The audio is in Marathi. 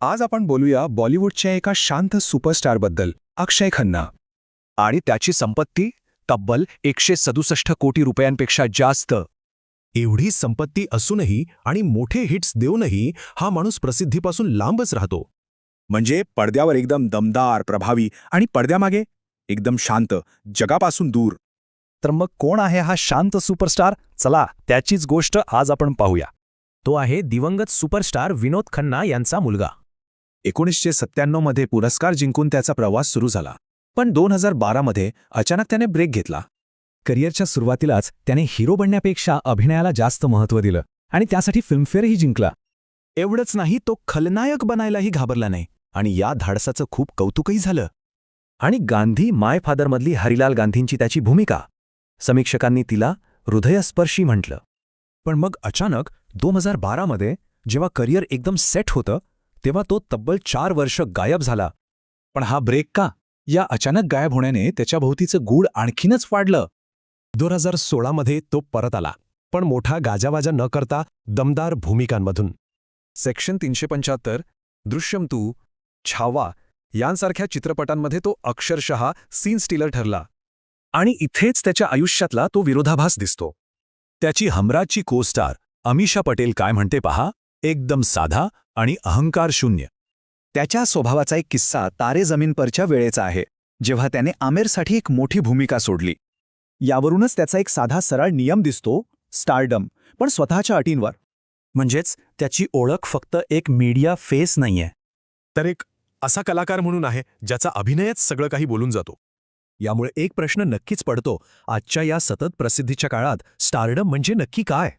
आज आपण बोलूया बॉलिवूडच्या एका शांत सुपरस्टारबद्दल अक्षय खन्ना. आणि त्याची संपत्ती तब्बल एकशे सदुसष्ट कोटी रुपयांपेक्षा जास्त. एवढी संपत्ती असूनही आणि मोठे हिट्स देऊनही हा माणूस प्रसिद्धीपासून लांबच राहतो. म्हणजे पडद्यावर एकदम दमदार प्रभावी आणि पडद्यामागे एकदम शांत जगापासून दूर. तर मग कोण आहे हा शांत सुपरस्टार? चला त्याचीच गोष्ट आज आपण पाहूया. तो आहे दिवंगत सुपरस्टार विनोद खन्ना यांचा मुलगा. एकोणीसशे सत्त्याण्णवमध्ये पुरस्कार जिंकून त्याचा प्रवास सुरू झाला. पण दोन हजार बारामध्ये अचानक त्याने ब्रेक घेतला. करिअरच्या सुरुवातीलाच त्याने हिरो बनण्यापेक्षा अभिनयाला जास्त महत्त्व दिलं आणि त्यासाठी फिल्मफेअरही जिंकला. एवढंच नाही तो खलनायक बनायलाही घाबरला नाही आणि या धाडसाचं खूप कौतुकही झालं. आणि गांधी माय फादरमधली हरिलाल गांधींची त्याची भूमिका. समीक्षकांनी तिला हृदयस्पर्शी म्हटलं. पण मग अचानक दोन हजार बारामध्ये जेव्हा करिअर एकदम सेट होतं तेव्हा तो तब्बल चार वर्ष गायब झाला. पण हा ब्रेक का? या अचानक गायब होण्याने त्याच्या भोवतीचं गूढ आणखीनच वाढलं. दोन हजार सोळामध्ये तो परत आला पण मोठा गाजावाजा न करता दमदार भूमिकांमधून. सेक्शन तीनशे पंच्याहत्तर दृश्यम तू छावा यांसारख्या चित्रपटांमध्ये तो अक्षरशः सीन स्टीलर ठरला. आणि इथेच त्याच्या आयुष्यातला तो विरोधाभास दिसतो. त्याची हमराजची कोस्टार अमिषा पटेल काय म्हणते पहा? एकदम साधा आणि अहंकार शून्य. त्याच्या स्वभावाचा एक किस्सा तारे जमीन परच्या वेळेचा आहे जेव्हा त्याने आमेरसाठी एक मोठी भूमिका सोडली. यावरूनच त्याचा एक साधा सरळ नियम दिसतो स्टारडम पण स्वतःच्या अटींवर. म्हणजेच त्याची ओळख फक्त एक मीडिया फेस नाहीये. तर एक असा कलाकार म्हणून आहे ज्याचा अभिनयच सगळं काही बोलून जातो. यामुळे एक प्रश्न नक्कीच पडतो आजच्या या सतत प्रसिद्धीच्या काळात स्टारडम म्हणजे नक्की काय?